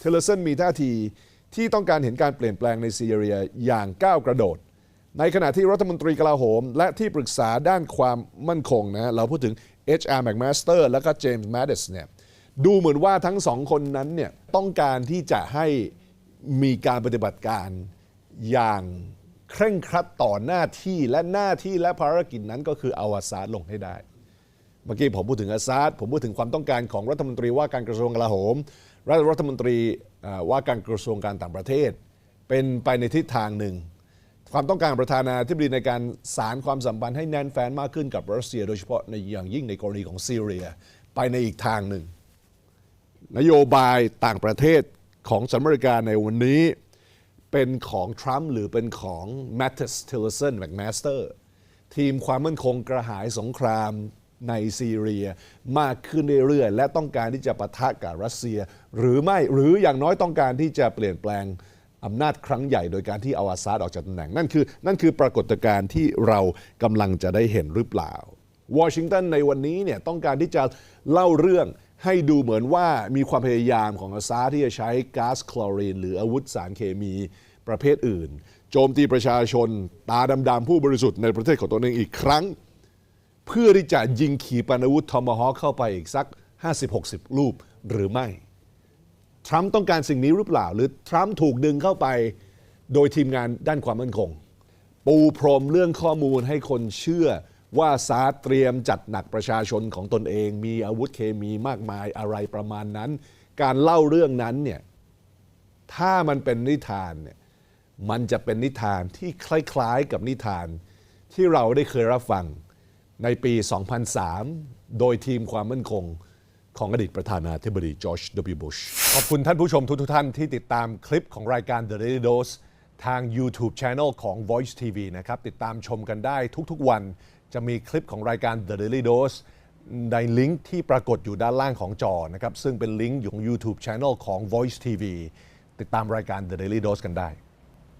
เทเลสันมีท่าทีที่ต้องการเห็นการเปลี่ยนแปลงในซีเรียอย่างก้าวกระโดด ในขณะที่รัฐมนตรีกลาโหม และที่ปรึกษาด้านความมั่นคงนะเราพูดถึง H.R. McMaster แล้วก็ James Mattis เนี่ยดูเหมือนว่าทั้งสองคนนั้นเนี่ยต้องการที่จะให้มีการปฏิบัติการอย่างเคร่งครัดต่อหน้าที่และหน้าที่และภารกิจนั้นก็คือเอาอาซาดลงให้ได้ เมื่อกี้ผมพูดถึงอาซาดผมพูดถึงความต้องการของรัฐมนตรีว่าการกระทรวงกลาโหมรัฐมนตรีว่าการกระทรวงการต่างประเทศ เป็นไปในทิศทางหนึ่ง ความต้องการประธานาธิบดีในการสารความสัมพันธ์ให้แน่นแฟ้นมากขึ้นกับรัสเซีย โดยเฉพาะในอย่างยิ่งในกรณีของซีเรีย ไปในอีกทางหนึ่ง นโยบายต่างประเทศของสหรัฐอเมริกาในวันนี้เป็นของทรัมป์หรือเป็นของ m a t t i s Tillerson McMaster ทีมความมั่นคงกระหายสงคราม ในซีเรียมากขึ้นเรื่อยๆ และต้องการที่จะปะทะกับรัสเซีย หรือไม่หรืออย่างน้อยต้องการที่จะเปลี่ยนแปลงอำนาจครั้งใหญ่โดยการที่เอาอาซาดออกจากตำแหน่งนั่นคือ นั่นคือปรากฏการณ์ที่เรากำลังจะได้เห็นหรือเปล่าวอชิงตันในวันนี้เนี่ยต้องการที่จะเล่าเรื่องให้ดูเหมือนว่ามีความพยายามของอาซาที่จะใช้ก๊าซคลอรีน หรืออาวุธสารเคมีประเภทอื่น โจมตีประชาชนตาดำๆผู้บริสุทธิ์ในประเทศของตนเองอีกครั้ง เพื่อที่จะยิงขีปนาวุธทอมฮอเข้าไปอีกสัก 50-60ลูกหรือไม่ ทรัมป์ต้องการสิ่งนี้หรือเปล่า หรือทรัมป์ถูกดึงเข้าไปโดยทีมงานด้านความมั่นคง ปูพรมเรื่องข้อมูลให้คนเชื่อว่าซาเตรียมจัดหนักประชาชนของตนเอง มีอาวุธเคมีมากมายอะไรประมาณนั้น การเล่าเรื่องนั้นเนี่ยถ้ามันเป็นนิทานเนี่ยมันจะเป็นนิทานที่คล้ายๆกับนิทานที่เราได้เคยรับฟัง ในปี 2003 โดยทีมความมั่นคงของอดีตประธานาธิบดีจอร์จ W. Bush ขอบคุณท่านผู้ชมทุกๆท่านที่ติดตามคลิปของรายการ The Daily Dose ทาง YouTube Channel ของ Voice TV นะครับ ติดตามชมกันได้ทุกๆวัน จะมีคลิปของรายการ The Daily Dose ในลิงก์ที่ปรากฏอยู่ด้านล่างของจอนะครับ ซึ่งเป็นลิงก์อยู่ของ YouTube Channel ของ Voice TV ติดตามรายการ The Daily Dose กันได้